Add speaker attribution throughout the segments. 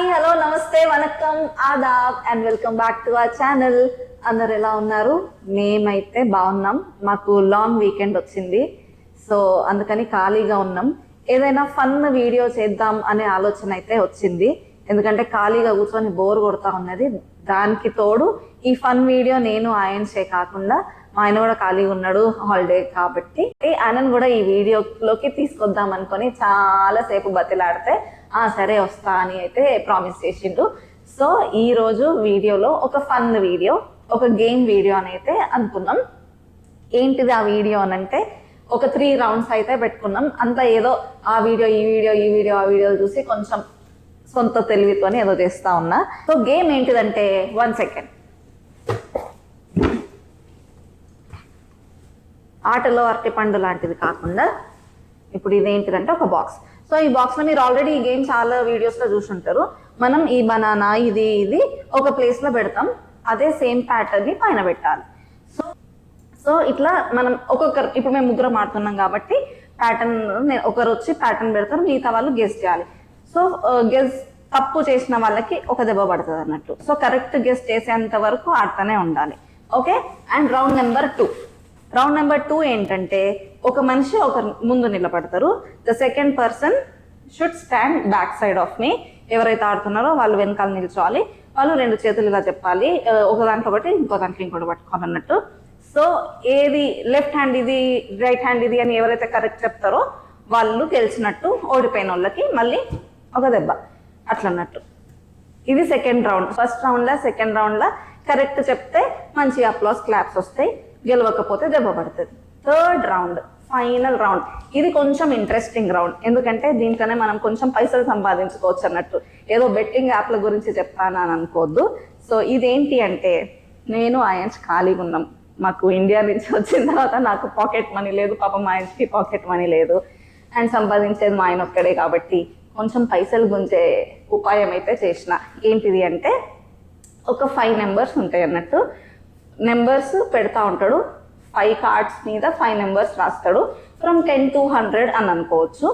Speaker 1: Hi hello నమస్తే వనక్కం Aadab and welcome back to our channel అందరు ఎలా ఉన్నారు? మేమైతే బాగున్నాం. మాకు లాంగ్ వీకెండ్ వచ్చింది. సో అందుకని ఖాళీగా ఉన్నాం. ఏదైనా ఫన్ వీడియో చేద్దాం అనే ఆలోచన అయితే వచ్చింది. ఎందుకంటే ఖాళీగా కూర్చొని బోర్ కొడతా ఉన్నది. దానికి తోడు ఈ ఫన్ వీడియో నేను ఆయన్సే కాకుండా మా ఆయన కూడా ఖాళీగా ఉన్నాడు హాలిడే కాబట్టి. ఆయనను కూడా ఈ వీడియోలోకి తీసుకొద్దాం అనుకొని చాలా సేపు బతిలాడితే సరే వస్తా అని అయితే ప్రామిస్ చేసిండు సో ఈ రోజు వీడియోలో ఒక ఫన్ వీడియో ఒక గేమ్ వీడియో అని అయితే అనుకున్నాం. ఏంటిది ఆ వీడియో అని అంటే ఒక త్రీ రౌండ్స్ అయితే పెట్టుకున్నాం. అంతా ఏదో ఆ వీడియో ఈ వీడియో ఈ వీడియో ఆ వీడియో చూసి కొంచెం సొంత తెలివితోని ఏదో చేస్తా ఉన్నా. సో గేమ్ ఏంటిదంటే వన్ సెకండ్ ఆటలో అరటిపండు లాంటిది కాకుండా ఇప్పుడు ఇదేంటిదంటే ఒక బాక్స్ సో ఈ బాక్స్లో మీరు ఆల్రెడీ ఈ గేమ్ చాలా వీడియోస్లో చూసుంటారు. మనం ఈ బనానా ఇది ఇది ఒక ప్లేస్లో పెడతాం. అదే సేమ్ ప్యాటర్న్ని పైన పెట్టాలి. సో సో ఇట్లా మనం ఒక్కొక్కరు ఇప్పుడు మేము ముగ్గురం ఆడుతున్నాం కాబట్టి ప్యాటర్న్ ఒకరు వచ్చి ప్యాటర్న్ పెడతారు. మిగతా వాళ్ళు గెస్ చేయాలి. సో గెస్ తప్పు చేసిన వాళ్ళకి ఒక దెబ్బ పడుతుంది అన్నట్టు. సో కరెక్ట్ గెస్ చేసేంత వరకు ఆడుతూనే ఉండాలి. Okay and round number two round number two ఏంటంటే ఒక మనిషి ఒక ముందు నిలబడతారు. The second person should stand back side of me. ఎవరైతే ఆడుతున్నారో వాళ్ళు వెనకాల నిల్చోవాలి. వాళ్ళు రెండు చేతులు ఇలా చెప్పాలి ఒక దాంట్లో ఒకటి ఇంకో దాంట్లో ఇంకోటి పట్టుకోవాలి అన్నట్టు సో ఏది లెఫ్ట్ హ్యాండ్ ఇది రైట్ హ్యాండ్ ఇది అని ఎవరైతే కరెక్ట్ చెప్తారో వాళ్ళు గెలిచినట్టు ఓడిపోయిన వాళ్ళకి మళ్ళీ ఒక దెబ్బ. అట్లన్నట్టు. ఇది సెకండ్ రౌండ్. ఫస్ట్ రౌండ్లో సెకండ్ రౌండ్లో కరెక్ట్ చెప్తే మంచి అప్లాస్ క్లాప్స్ వస్తాయి. గెలవకపోతే దెబ్బ పడుతుంది. థర్డ్ రౌండ్ ఫైనల్ రౌండ్ ఇది కొంచెం ఇంట్రెస్టింగ్ రౌండ్ ఎందుకంటే దీంట్లోనే మనం కొంచెం పైసలు సంపాదించుకోవచ్చు అన్నట్టు. ఏదో బెట్టింగ్ యాప్ల గురించి చెప్తాను అని అనుకోవద్దు. సో ఇదేంటి అంటే నేను ఆయన్స్ ఖాళీగా ఉన్నాం. మాకు ఇండియా నుంచి వచ్చిన తర్వాత నాకు పాకెట్ మనీ లేదు పాప మా ఆయనకి పాకెట్ మనీ లేదు. అండ్ సంపాదించేది మా ఆయన ఒక్కడే కాబట్టి కొంచెం పైసలు గుంజే ఉపాయం అయితే చేసిన. ఏంటిది అంటే ఒక ఫైవ్ నెంబర్స్ ఉంటాయి అన్నట్టు. నెంబర్స్ పెడతా ఉంటాడు. ఫైవ్ కార్డ్స్ మీద ఫైవ్ నెంబర్స్ రాస్తాడు. ఫ్రమ్ టెన్ టు హండ్రెడ్ అని అనుకోవచ్చు.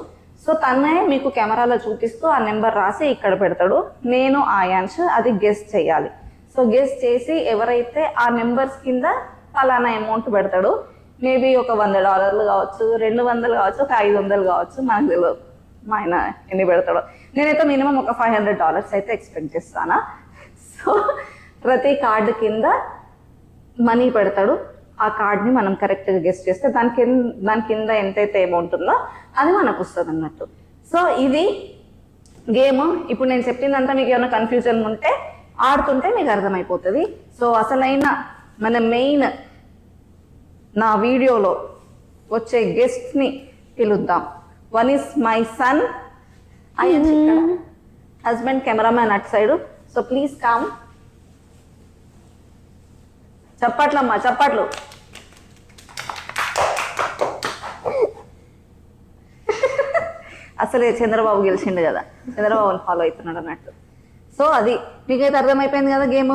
Speaker 1: సో తనే మీకు కెమెరాలో చూపిస్తూ ఆ నెంబర్ రాసి ఇక్కడ పెడతాడు. నేను ఆ ఆయాన్స్ అది గెస్ చేయాలి. సో గెస్ చేసి ఎవరైతే ఆ నెంబర్స్ కింద ఫలానా అమౌంట్ పెడతాడు మేబీ ఒక వంద డాలర్లు కావచ్చు రెండు వందలు కావచ్చు ఒక ఐదు వందలు కావచ్చు మనకు తెలియదు మా ఆయన ఎన్ని పెడతాడో. నేనైతే మినిమం ఒక ఫైవ్ హండ్రెడ్ డాలర్స్ అయితే ఎక్స్పెక్ట్ చేస్తానా. సో ప్రతి కార్డు కింద మనీ పెడతాడు ఆ కార్డ్ని మనం కరెక్ట్గా గెస్ట్ చేస్తే దాని కింద దాని కింద ఎంతైతే అమౌంట్ ఉందో అది మనకు వస్తుంది అన్నట్టు సో ఇది గేమ్. ఇప్పుడు నేను చెప్పిందంతా మీకు ఏమైనా కన్ఫ్యూజన్ ఉంటే ఆడుతుంటే మీకు అర్థమైపోతుంది. సో అసలైన మన మెయిన్ నా వీడియోలో వచ్చే గెస్ట్ని పిలుద్దాం. One is my son husband cameraman at side. So please come చప్పట్లమ్మా చప్పట్లు. అసలే చంద్రబాబు గెలిచిండు కదా. చంద్రబాబుని ఫాలో అవుతున్నాడు అన్నట్టు. సో అది మీకైతే అర్థమైపోయింది కదా గేమ్?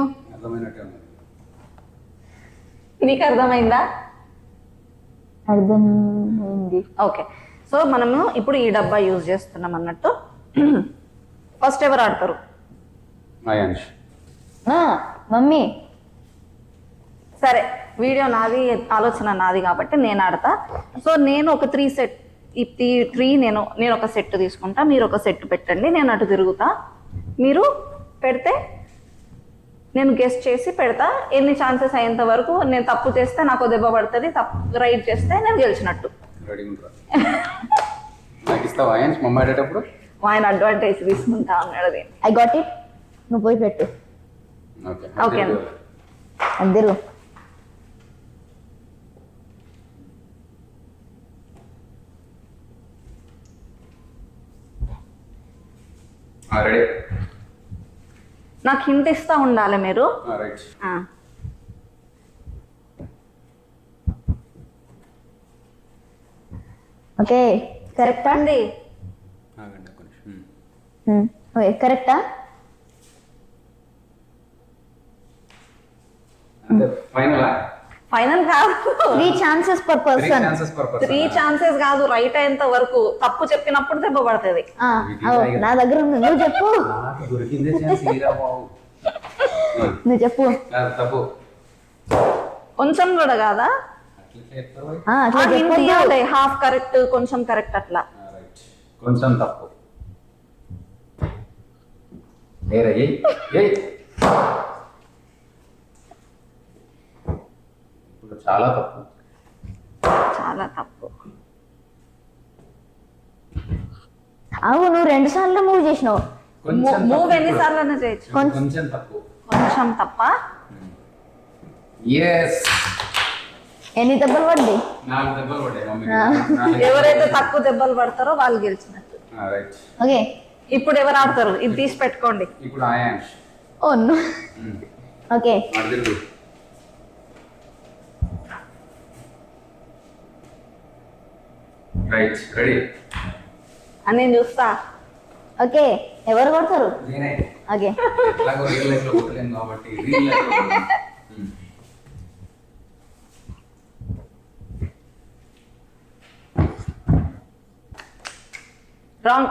Speaker 1: నీకు అర్థమైందా?
Speaker 2: అర్థమైంది.
Speaker 1: ఓకే. సో మనము ఇప్పుడు ఈ డబ్బా యూజ్ చేస్తున్నాం అన్నట్టు. ఫస్ట్ ఎవరు ఆడతారు?
Speaker 2: మమ్మీ.
Speaker 1: సరే వీడియో నాది ఆలోచన నాది కాబట్టి నేను ఆడతా. సో నేను ఒక త్రీ సెట్ ఈ త్రీ నేను నేను ఒక సెట్ తీసుకుంటా మీరు ఒక సెట్ పెట్టండి నేను అటు తిరుగుతా. మీరు పెడితే నేను గెస్ట్ చేసి పెడతా. ఎన్ని ఛాన్సెస్ అయ్యేంత వరకు నేను తప్పు చేస్తే నాకు దెబ్బ పడుతుంది తప్పు రైట్ చేస్తే నేను గెలిచినట్టు.
Speaker 3: రెడీ
Speaker 1: ఆయన? అడ్వాంటేజ్ తీసుకుంటా అన్నాడు
Speaker 2: ఐ గాట్ ఇట్ నువ్వు పోయి పెట్టు.
Speaker 3: Okay
Speaker 1: Okay.
Speaker 3: రెడీ
Speaker 1: నాకు హింట్ ఇస్తా ఉండాలి మీరు?
Speaker 3: రైట్
Speaker 1: ఆ.
Speaker 2: ఓకే కరెక్టా
Speaker 1: చెప్పండి
Speaker 3: ఆగండి ఒక్క నిమిషం. ఉమ్.
Speaker 2: ఓకే కరెక్టా
Speaker 3: అంటే ఫైనలా
Speaker 1: ఫైనల్ కాదు.
Speaker 2: Three chances per person
Speaker 1: three chances కాదు రైట్ అయ్యేంత వరకు తప్పు చెప్పినప్పుడు దెబ్బ పడుతుంది.
Speaker 2: నా దగ్గర ఉంది నువ్వు చెప్పు. నువ్వు చెప్పు.
Speaker 1: కొంచెం కూడా కాదా. హాఫ్ కరెక్ట్ కొంచెం కరెక్ట్ అట్లా.
Speaker 3: కొంచెం తప్పు. చాలా తప్పు.
Speaker 1: చాలా తప్పు.
Speaker 2: అవు నువ్వు రెండు సార్లు మూవ్ చేసినావు.
Speaker 1: మూవ్
Speaker 3: తప్పు
Speaker 1: ఎన్నిసార్లు అయినా చేయొచ్చు.
Speaker 3: కొంచెం తప్పు.
Speaker 1: కొంచెం తప్ప?
Speaker 3: ఎస్
Speaker 2: ఎన్ని దెబ్బలు పడ్డాయి?
Speaker 3: నాలుగు దెబ్బలు పడ్డాయి.
Speaker 1: ఎవరైతే తక్కువ దెబ్బలు పడతారో వాళ్ళు గెలిచినట్టు.
Speaker 3: ఆ, రైట్
Speaker 2: ఓకే.
Speaker 1: ఇప్పుడు ఎవరు ఆడతారు? ఇది తీసి పెట్టుకోండి.
Speaker 3: ఇప్పుడు Aayansh
Speaker 2: oh no. Okay.
Speaker 3: Right ready
Speaker 1: అని చూస్తా.
Speaker 2: ఓకే ఎవరు కొడతారు?
Speaker 3: నేనే.
Speaker 2: ఓకే.
Speaker 3: ఎట్లాగో రియల్ లైఫ్లో కొట్టలేను కాబట్టి రియల్ లైఫ్లో కొడతాను. ఉమ్.
Speaker 1: రాంగ్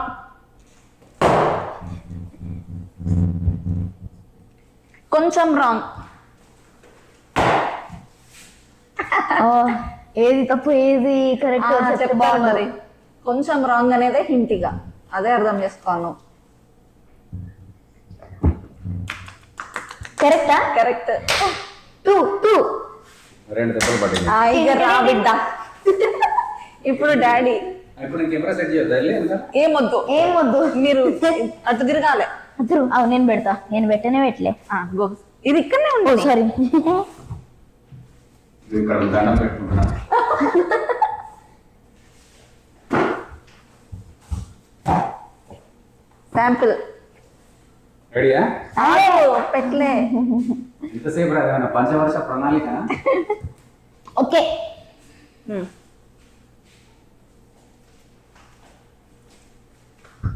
Speaker 1: కొంచెం రాంగ్
Speaker 2: ఓ, ఏది తప్పు ఏది కరెక్ట్
Speaker 1: చెప్తా మరి. కొంచెం రాంగ్ అనేదే హింటిగా. అదే అర్థం చేసుకోను
Speaker 2: కరెక్టా
Speaker 1: కరెక్ట్
Speaker 2: టూ టూ
Speaker 3: రెండు దెబ్బలు పడ్డాయి
Speaker 1: ఇక రా బిడ్డ. ఇప్పుడు డాడీ.
Speaker 3: ఇప్పుడు కెమెరా సెట్ చేయొద్దా? వెళ్ళి ఇంకా
Speaker 1: ఏమొద్దు
Speaker 2: ఏం వద్దు.
Speaker 1: మీరు అటు తిరగాలి.
Speaker 2: అవు నేను పెడతా. నేను పెట్టనే పెట్టలే.
Speaker 1: ఆ, గో. ఇది ఇక్కడనే
Speaker 2: ఓ
Speaker 1: ఉంటుంది
Speaker 2: సారీ
Speaker 3: ఇక్కడ దండం పెట్టుకుంటున్నా.
Speaker 1: శాంపుల్.
Speaker 3: రెడీయా?
Speaker 1: పెట్టలే.
Speaker 3: ఇంతసేపు రాదు పంచవర్ష ప్రణాళిక?
Speaker 2: ఓకే.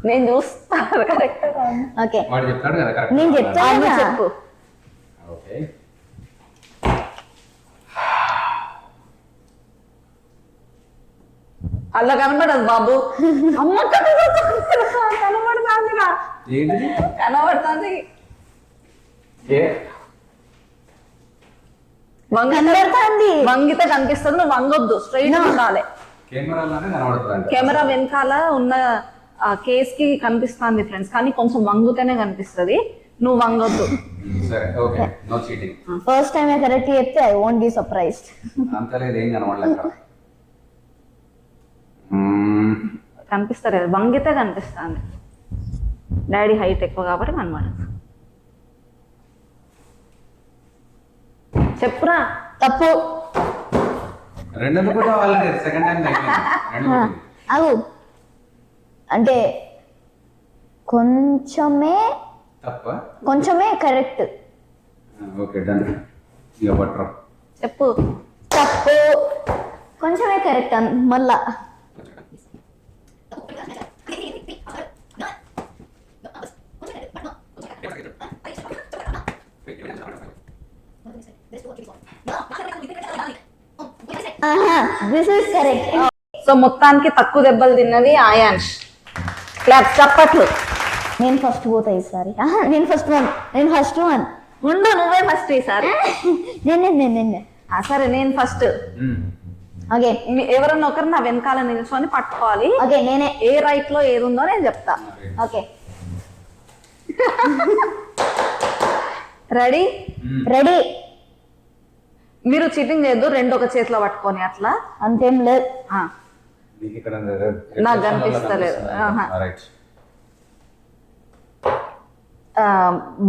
Speaker 1: నేను చూస్తా కరెక్ట్
Speaker 2: ఓకే.
Speaker 3: వాడు చెప్తాడు కదా కరెక్ట్
Speaker 2: నేను చెప్తా.
Speaker 1: నువ్వు చెప్పు.
Speaker 3: ఓకే.
Speaker 1: అలా కనబడదు బాబు. అమ్మ కనబడుతుందిరా కనబడుతుంది.
Speaker 2: కనబడుతుంది.
Speaker 1: వంగితే కనిపిస్తుంది నువ్వు వంగొద్దు. స్ట్రైట్ ఉండాలి కెమెరా వెనకాల ఉన్న ఆ కేస్కి కనిపిస్తుంది ఫ్రెండ్స్ కానీ కొంచెం వంగుతేనే కనిపిస్తుంది. నువ్వు వంగొద్దు.
Speaker 3: సరే okay. No cheating
Speaker 2: first time correct చెప్తే ఐ వోంట్ బి సర్ప్రైజ్డ్
Speaker 3: అంత లేదు ఏం కనబడలేదు మ్మ్.
Speaker 1: కనిపిస్తలేదు. వంగితే కనిపిస్తుంది. డాడీ హైట్ ఎక్కువ కాబట్టి కనబడదు. చెప్పురా
Speaker 2: తప్పు. అవు అంటే కొంచెమే
Speaker 3: తప్ప?
Speaker 2: కొంచెమే కరెక్ట్.
Speaker 3: ఓకే డన్
Speaker 1: చెప్పు.
Speaker 2: తప్పు. కొంచెమే కరెక్ట్ మళ్ళా దిస్ ఇస్ కరెక్ట్
Speaker 1: సో మొత్తానికి తక్కువ దెబ్బలు తిన్నది ఆయాన్ష్. క్లాప్ చప్పట్లు.
Speaker 2: నేను ఫస్ట్ పోతా ఈసారి. నేను ఫస్ట్ వన్ నేను ఫస్ట్ వన్
Speaker 1: ఉండు నువ్వే ఫస్ట్ ఈసారి.
Speaker 2: నేను నేను నేను
Speaker 1: సరే నేను ఫస్ట్.
Speaker 2: ఓకే.
Speaker 1: ఎవరన్నా ఒకరు నా వెనకాల నిల్చొని పట్టుకోవాలి.
Speaker 2: ఓకే నేనే.
Speaker 1: ఏ రైట్లో ఏది ఉందో నేను చెప్తా.
Speaker 2: ఓకే.
Speaker 1: రెడీ.
Speaker 2: రెడీ
Speaker 1: మీరు చీటింగ్ చేయొద్దు రెండు ఒక చేతిలో పట్టుకొని అట్లా?
Speaker 2: అంతేం లేదు.
Speaker 1: ఆ,
Speaker 3: నీకు
Speaker 1: కనిపిస్తలేదు.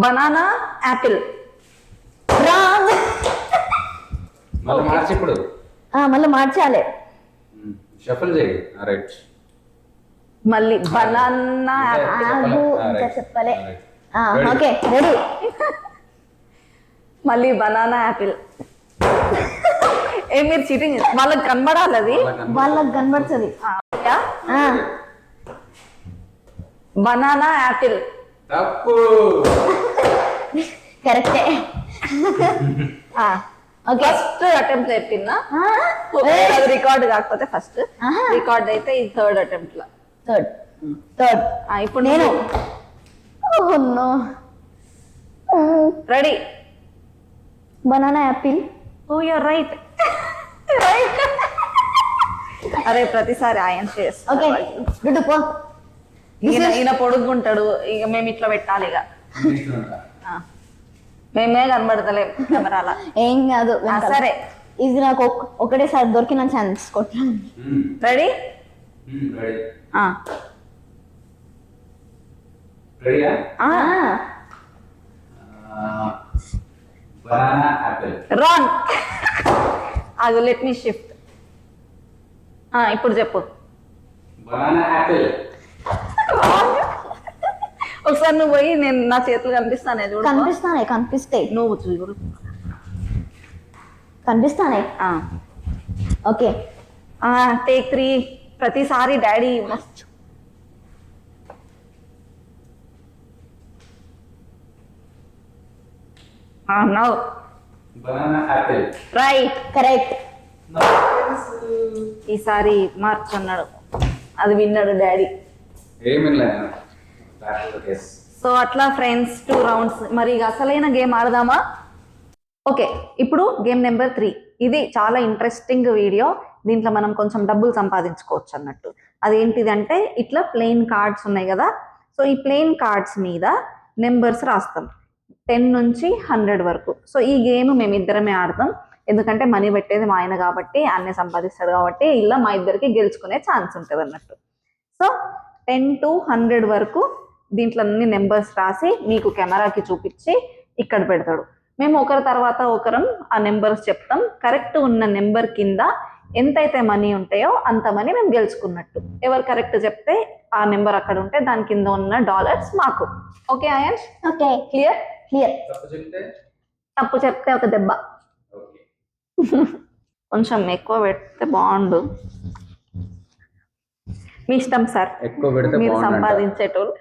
Speaker 1: Banana apple.
Speaker 3: మళ్ళీ మార్చి ఇప్పుడు?
Speaker 2: మళ్ళీ మార్చాలి.
Speaker 3: షఫల్ చేయి. రైట్
Speaker 1: మళ్ళీ బనానా
Speaker 2: చెప్పలే? ఓకే రెడీ
Speaker 1: మళ్ళీ బనానా యాపిల్. ఏ మీరు చీటింగ్ వాళ్ళకి కనబడాలి అది?
Speaker 2: వాళ్ళకి కనబడుతుంది.
Speaker 1: ఆ, బనానా యాపిల్
Speaker 3: తప్పు.
Speaker 2: కరెక్టే.
Speaker 1: ఫస్ట్ అటెంప్ట్ చెప్పిందా?
Speaker 2: ఆ,
Speaker 1: అది రికార్డ్ కాకపోతే ఫస్ట్. రికార్డ్ అయితే ఇది థర్డ్ అటెంప్ట్లో.
Speaker 2: థర్డ్ థర్డ్
Speaker 1: ఆ, ఇప్పుడు
Speaker 2: నేను.
Speaker 1: Ready
Speaker 2: banana apple
Speaker 1: oh you're right right అరే ప్రతిసారి ఆయన చేస్తా.
Speaker 2: ఓకే డుడ్డు పో.
Speaker 1: ఈయన ఈయన పొడుగుంటాడు ఇక మేము ఇట్లా పెట్టాలి ఇక. ఆ. మేమే కనబడతలేం కెమెరాల.
Speaker 2: ఏం కాదు.
Speaker 1: సరే.
Speaker 2: ఇది నాకు ఒక్- ఒకటేసారి దొరికిన ఛాన్స్ కొట్టాను
Speaker 1: రెడీ
Speaker 3: రెడీ
Speaker 1: ఆ.
Speaker 3: రెడీయా బనానా యాపిల్
Speaker 1: రాంగ్ అది లెట్ మీ షిఫ్ట్ ఇప్పుడు చెప్పు.
Speaker 3: బనానా యాపిల్
Speaker 1: ఒకసారి నువ్వు పోయి నేను నా చేతులు కనిపిస్తానే చూడు.
Speaker 2: కనిపిస్తానే కనిపిస్తాయి.
Speaker 1: నువ్వు చూడు.
Speaker 2: కనిపిస్తానే. ఓకే.
Speaker 1: టేక్ త్రీ ప్రతిసారి డాడీ మస్తు no
Speaker 3: banana apple
Speaker 1: right
Speaker 2: correct
Speaker 1: ఈసారి మార్క్స్ అన్నాడు. అది విన్నాడు డాడీ. సో అట్లా ఫ్రెండ్స్ టూ రౌండ్స్ మరి అసలైన గేమ్ ఆడదామా? ఓకే ఇప్పుడు గేమ్ నెంబర్ త్రీ ఇది చాలా ఇంట్రెస్టింగ్ వీడియో దీంట్లో మనం కొంచెం డబ్బులు సంపాదించుకోవచ్చు అన్నట్టు. అదేంటిది అంటే ఇట్లా ప్లెయిన్ కార్డ్స్ ఉన్నాయి కదా. సో ఈ ప్లెయిన్ కార్డ్స్ మీద నెంబర్స్ రాస్తాం. టెన్ నుంచి హండ్రెడ్ వరకు. సో ఈ గేమ్ మేము ఇద్దరమే ఆడతాం. ఎందుకంటే మనీ పెట్టేది మా ఆయన కాబట్టి అన్నీ సంపాదిస్తాడు కాబట్టి ఇలా మా ఇద్దరికి గెలుచుకునే ఛాన్స్ ఉంటుంది అన్నట్టు. సో టెన్ టు హండ్రెడ్ వరకు దీంట్లో అన్ని నెంబర్స్ రాసి మీకు కెమెరాకి చూపించి ఇక్కడ పెడతాడు. మేము ఒకరి తర్వాత ఒకరం ఆ నెంబర్స్ చెప్తాం. కరెక్ట్ ఉన్న నెంబర్ కింద ఎంతైతే మనీ ఉంటాయో అంత మనీ మేము గెలుచుకున్నట్టు. ఎవరు కరెక్ట్ చెప్తే ఆ నెంబర్ అక్కడ ఉంటే దాని కింద ఉన్న డాలర్స్ మాకు. Okay Aayansh
Speaker 2: okay.
Speaker 1: Clear?
Speaker 2: Clear.
Speaker 3: తప్పు చెప్తే?
Speaker 1: ఒక దెబ్బ.
Speaker 3: ఓకే.
Speaker 1: కొంచెం ఎక్కువ పెడితే బాగుండు. మీ ఇష్టం సార్.
Speaker 3: ఎక్కువ పెడితే
Speaker 1: మీరు. సంపాదించేటోళ్ళు.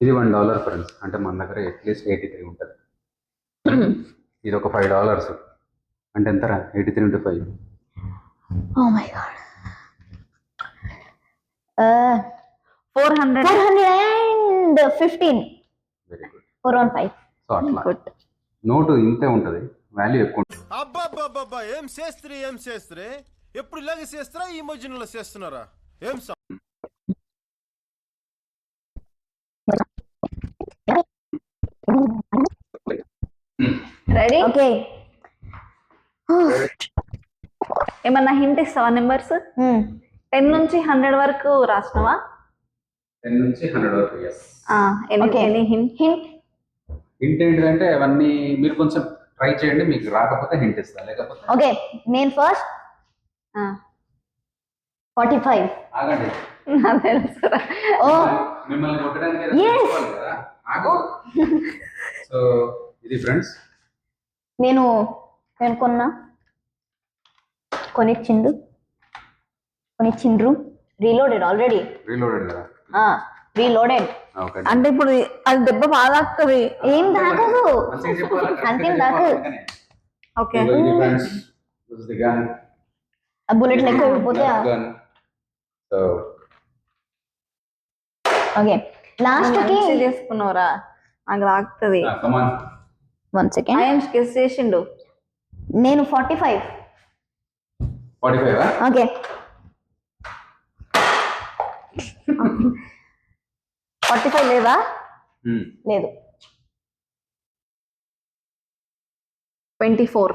Speaker 3: ఇది వన్ డాలర్ ఫ్రెండ్స్. అంటే మన దగ్గర అట్లీస్ట్ ఎయిటీ త్రీ ఉంటుంది. ఇది ఒక ఫైవ్ డాలర్స్. అంటే ఎంతరా eighty three into five.
Speaker 2: Oh my god
Speaker 1: four hundred
Speaker 2: four hundred and fifteen.
Speaker 3: Very good
Speaker 2: four one five
Speaker 3: so అట్లా.
Speaker 1: గుడ్
Speaker 3: నోటు ఇంతే ఉంటుంది. వాల్యూ ఎక్కువ ఉంటుంది.
Speaker 4: అబ్బాబ్బాబ్బా ఏం చేస్త్రీ ఏం చేస్త్రీ ఎప్పుడు ఇలాగే చేస్తారా ఈ మధ్యలో చేస్తున్నారా? ఏం సా
Speaker 1: రెడీ
Speaker 2: ఓకే
Speaker 1: ఏమన్నా హింట్ ఇస్తావా నెంబర్స్ టెన్ నుంచి హండ్రెడ్ వరకు రాసినావా?
Speaker 3: టెన్ నుంచి హండ్రెడ్ వరకు ఎస్
Speaker 1: హింట్
Speaker 2: హింట్
Speaker 3: హింట్ ఏంటంటే అవన్నీ మీరు కొంచెం ట్రై చేయండి మీకు రాకపోతే హింట్ ఇస్తా లేకపోతే
Speaker 2: ఓకే నేను ఫస్ట్ ఫార్టీ ఫైవ్.
Speaker 3: ఆగండి.
Speaker 2: ఓ.
Speaker 3: మిమ్మల్ని కొట్టడానికి ఆగు. సో ఇది ఫ్రెండ్స్.
Speaker 2: నేను నేను కొన్నా. కొనిచ్చిండు. కొనిచ్చిండ్రు. Reloaded already.
Speaker 3: రీలోడెడ్ కదా?
Speaker 2: Reloaded
Speaker 3: okay.
Speaker 1: అంటే ఇప్పుడు అది దెబ్బ బాగా తాకుతుంది
Speaker 2: ఏం దాకదు అంతేం దాకదు.
Speaker 1: ఓకే.
Speaker 2: ఆ బుల్లెట్ లెక్క వెళ్ళిపోతే
Speaker 3: గన్ సో
Speaker 2: ఓకే. లాస్ట్కి
Speaker 1: చేసుకున్నావురా. నాకు తాకుతుంది
Speaker 2: వన్ సెకండ్
Speaker 1: ఆయన గెస్ చేసిండు.
Speaker 2: నేను forty five
Speaker 3: 45
Speaker 2: okay.
Speaker 1: Forty five లేదా?
Speaker 3: Hmm.
Speaker 2: లేదు.
Speaker 1: ట్వంటీ ఫోర్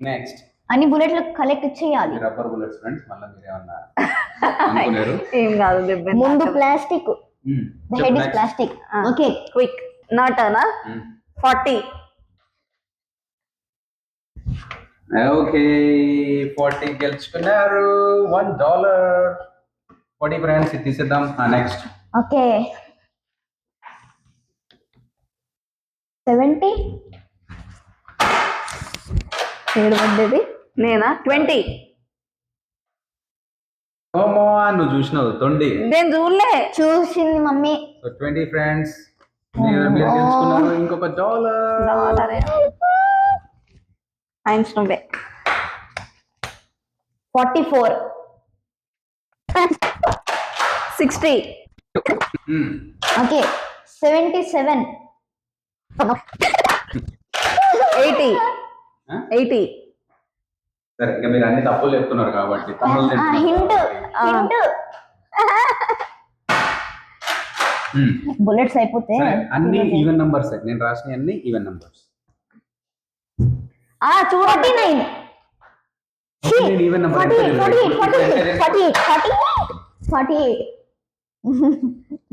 Speaker 3: నెక్స్ట్
Speaker 2: అన్ని బుల్లెట్లు కలెక్ట్ చేయాలి.
Speaker 3: రబ్బర్ బుల్లెట్స్ ఫ్రెండ్స్ మళ్ళీ అనుకోలేరు?
Speaker 1: ఏం కాదు దెబ్బ
Speaker 2: ముందు plastic. Head is. Plastic. Okay
Speaker 1: quick నాటనా
Speaker 3: Hmm.
Speaker 1: Forty
Speaker 3: okay forty గెలుచుకున్నారు. One dollar. ఫార్టీ ఫ్రెండ్స్ ఇది తీసేద్దాం. నెక్స్ట్.
Speaker 2: ఓకే. సెవెంటీ? ఏడు పడ్డది.
Speaker 1: నేనా? ట్వంటీ.
Speaker 3: నువ్వు చూసినావు తొండి.
Speaker 1: నేను చూడలే.
Speaker 2: చూసింది మమ్మీ.
Speaker 3: So twenty friends. మీరు తెలుసుకున్నారు ఇంకొక డాలర్.
Speaker 1: టైమ్స్ నువ్వే.
Speaker 2: Forty four.
Speaker 1: Sixty.
Speaker 2: Okay. Seventy seven.
Speaker 1: Eighty. Eighty.
Speaker 3: సరే ఇంకా మీరు అన్ని తప్పులు చెప్తున్నారు కాబట్టి తమ్ముళ్ళు
Speaker 2: హింట్. హింట్. బుల్లెట్స్ అయిపోతే
Speaker 3: అన్ని ఈవెన్ నంబర్స్. నేను రాసిన అన్ని ఈవెన్ నంబర్స్.
Speaker 1: ఆ చూడండి
Speaker 2: నైన్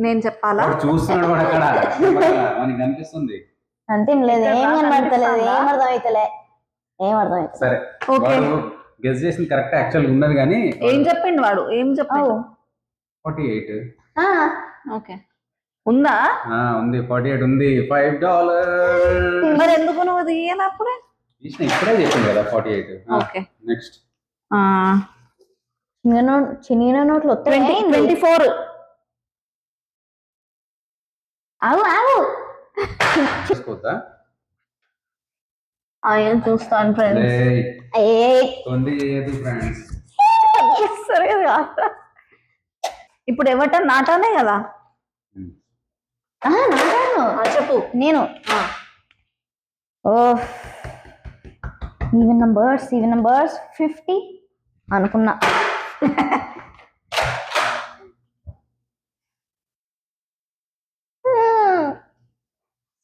Speaker 3: నేను
Speaker 1: చెప్పాలా?
Speaker 3: చూస్తున్నాడు వాడు అక్కడ. మనకి కనిపిస్తుంది.
Speaker 2: అంతేం లేదు ఏం కనబడతలేదు? ఏం అర్థం అవుతలే ఏం అర్థం అవుతలే
Speaker 3: సరే. వాడు గెస్ చేసింది కరెక్ట్ యాక్చువల్ ఉన్నది కానీ
Speaker 1: ఏం చెప్పిండు వాడు? ఏం చెప్పిండు?
Speaker 3: Forty eight
Speaker 1: okay. ఉందా?
Speaker 3: ఉంది ఫార్టీ ఎయిట్ ఉంది. ఫైవ్ డాలర్
Speaker 1: మరి ఎందుకు నువ్వు తీయాలి అప్పుడే?
Speaker 3: ఇప్పుడే చెప్పింది కదా ఫార్టీ ఎయిట్
Speaker 1: ఓకే.
Speaker 3: నెక్స్ట్
Speaker 2: చిన్న నోట్ చిన్న నోట్లు
Speaker 1: ట్వంటీ ఫోర్.
Speaker 3: చేసుకోవద్దా
Speaker 1: ఆయన చూస్తాను ఫ్రెండ్స్
Speaker 2: ఏ
Speaker 3: తొంది చేయదు ఫ్రెండ్స్
Speaker 1: సరే ఇప్పుడు ఎవట నాటానే కదా?
Speaker 2: నాటాను.
Speaker 1: ఆ, చెప్పు.
Speaker 2: నేను.
Speaker 1: ఆ,
Speaker 2: ఓ even numbers even numbers fifty అనుకున్నా.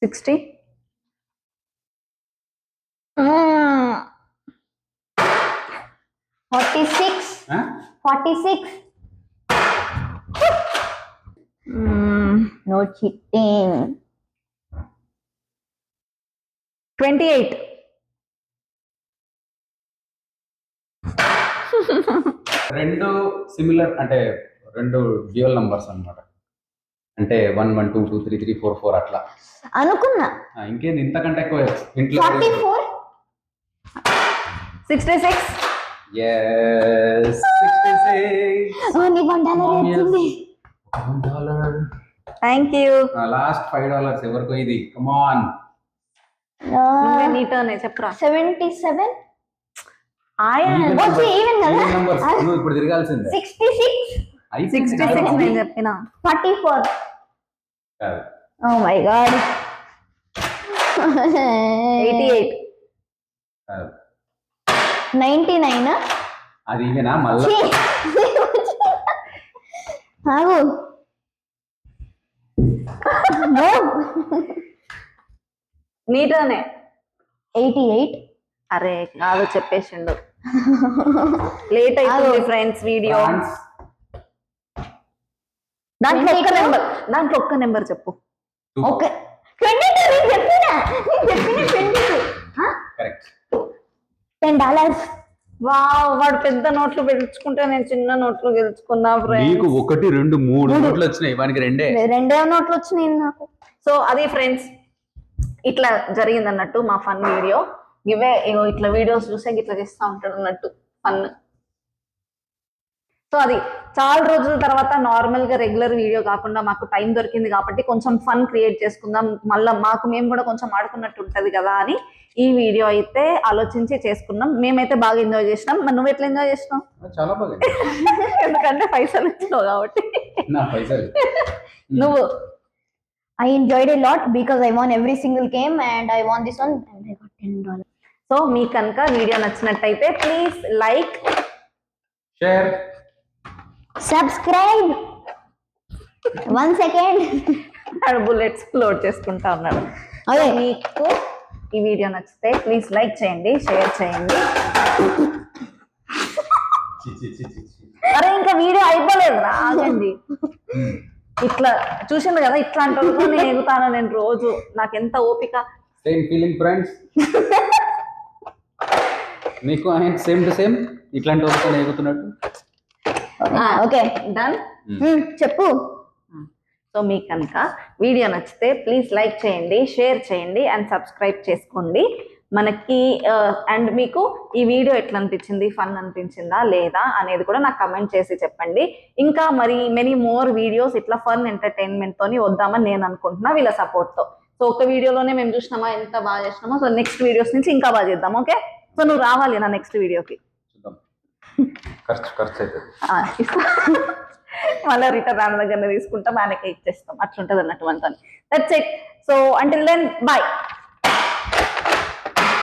Speaker 1: Sixty
Speaker 2: forty six forty six no cheating
Speaker 1: twenty eight
Speaker 3: రెండు సిమిలర్ అంటే రెండు డ్యూయల్ నంబర్స్ అన్నమాట. అంటే one one two two three three four four అట్లా.
Speaker 2: అనుకున్నా.
Speaker 3: ఆ, ఇంకేంది ఇంతకంటే ఎక్కువ ఇంట్లో
Speaker 2: forty four?
Speaker 1: Sixty six?
Speaker 3: Yes, 66.
Speaker 2: నీ బండాలు వచ్చింది
Speaker 3: One dollar.
Speaker 1: థ్యాంక్ యూ
Speaker 3: ఆ, లాస్ట్ ఫైవ్ డాలర్స్ ఎవరికో ఇది. కమాన్
Speaker 1: నువ్వే నీ టర్న్ చెప్పురా.
Speaker 2: సెవెంటీ సెవెన్
Speaker 1: ఆయన
Speaker 2: వచ్చి ఈవెన్ కదా
Speaker 3: నంబర్స్ నువ్వు ఇప్పుడు తిరగాల్సిందే.
Speaker 2: Sixty six
Speaker 1: sixty six. నేను చెప్పిన.
Speaker 2: Forty four. Oh my god
Speaker 1: eighty eight.
Speaker 2: Ninety nine
Speaker 3: అది ఇవేనా మళ్ళా?
Speaker 2: ఆగు.
Speaker 1: నీ టర్నే
Speaker 2: ఎయిటీ ఎయిట్
Speaker 1: అరే కాదు చెప్పేసిండు. లేట్ అవుతుంది ఫ్రెండ్స్ వీడియో దాంట్లో ఒక్క
Speaker 2: 22?
Speaker 1: నెంబర్ దాంట్లో ఒక్క నెంబర్ చెప్పు.
Speaker 2: ఓకే ట్వంటీ టూ నేను చెప్పిన? నేను చెప్పిన twenty two
Speaker 3: correct
Speaker 2: ten dollars
Speaker 1: wow వాడు పెద్ద నోట్లు గెలుచుకుంటే నేను చిన్న నోట్లు గెలుచుకున్నా ఫ్రెండ్స్
Speaker 3: ఒకటి రెండు మూడు నోట్లు వచ్చినాయి. వానికి రెండే.
Speaker 2: రెండే నోట్లు వచ్చినాయి నాకు.
Speaker 1: సో అది ఫ్రెండ్స్ ఇట్లా జరిగింది అన్నట్టు మా ఫన్ వీడియో ఇవే ఇగో ఇట్లా వీడియోస్ చూసే ఇట్లా చేస్తా ఉంటాడు అన్నట్టు ఫన్ సో అది చాలా రోజుల తర్వాత నార్మల్గా రెగ్యులర్ వీడియో కాకుండా మాకు టైం దొరికింది కాబట్టి కొంచెం ఫన్ క్రియేట్ చేసుకుందాం. మళ్ళీ మాకు మేము కూడా కొంచెం ఆడుకున్నట్టు ఉంటది కదా అని ఈ వీడియో అయితే ఆలోచించి చేసుకున్నాం. మేమైతే బాగా ఎంజాయ్ చేసినాం. మరి నువ్వు ఎట్లా ఎంజాయ్ చేసినావు?
Speaker 3: చాలా బాగా
Speaker 1: ఎందుకంటే పైసలు ఇచ్చినావు కాబట్టి. నువ్వు
Speaker 2: I enjoyed a lot because I won every single game and I won this one and I got ten dollar
Speaker 1: so మీకు కనుక వీడియో నచ్చినట్టయితే please like
Speaker 3: share
Speaker 2: subscribe one second
Speaker 1: bullets load చేసుకుంటా ఉన్నాడు
Speaker 2: అదే.
Speaker 1: మీకు ఈ వీడియో నచ్చితే please like చేయండి షేర్ చేయండి. అరే ఇంకా వీడియో అయిపోలేదు ఆగండి. ఇట్లా చూసిండు కదా ఇట్లాంటి వాళ్ళతో నేను ఎగుతాను నేను రోజు? నాకు ఎంత ఓపిక?
Speaker 3: సేమ్ ఫీలింగ్ ఫ్రెండ్స్ మీకు ఆయన సేమ్ టు సేమ్ ఇట్లాంటి వాళ్ళతో ఎగుతున్నట్టు?
Speaker 2: ఓకే
Speaker 1: డన్
Speaker 2: చెప్పు.
Speaker 1: సో మీకు కనుక వీడియో నచ్చితే ప్లీజ్ లైక్ చేయండి షేర్ చేయండి అండ్ సబ్స్క్రైబ్ చేసుకోండి. మనకి అండ్ మీకు ఈ వీడియో ఎట్లా అనిపించింది ఫన్ అనిపించిందా? లేదా? అనేది కూడా నాకు కమెంట్ చేసి చెప్పండి. ఇంకా మరి మెనీ మోర్ వీడియోస్ ఇట్లా ఫన్ ఎంటర్టైన్మెంట్ తోని వద్దామని నేను అనుకుంటున్నా వీళ్ళ సపోర్ట్తో. సో ఒక వీడియోలోనే మేము చూసినామా? ఎంత బాగా చేసినామో? సో నెక్స్ట్ వీడియోస్ నుంచి ఇంకా బాగా చేద్దాం ఓకే సో నువ్వు రావాలి నా నెక్స్ట్ వీడియోకి మళ్ళీ రిటర్న్ రాని దగ్గర తీసుకుంటాం ఆయనకి ఇచ్చేస్తాం. అట్లుంటది అన్నట్టు మనతో that's it so until then bye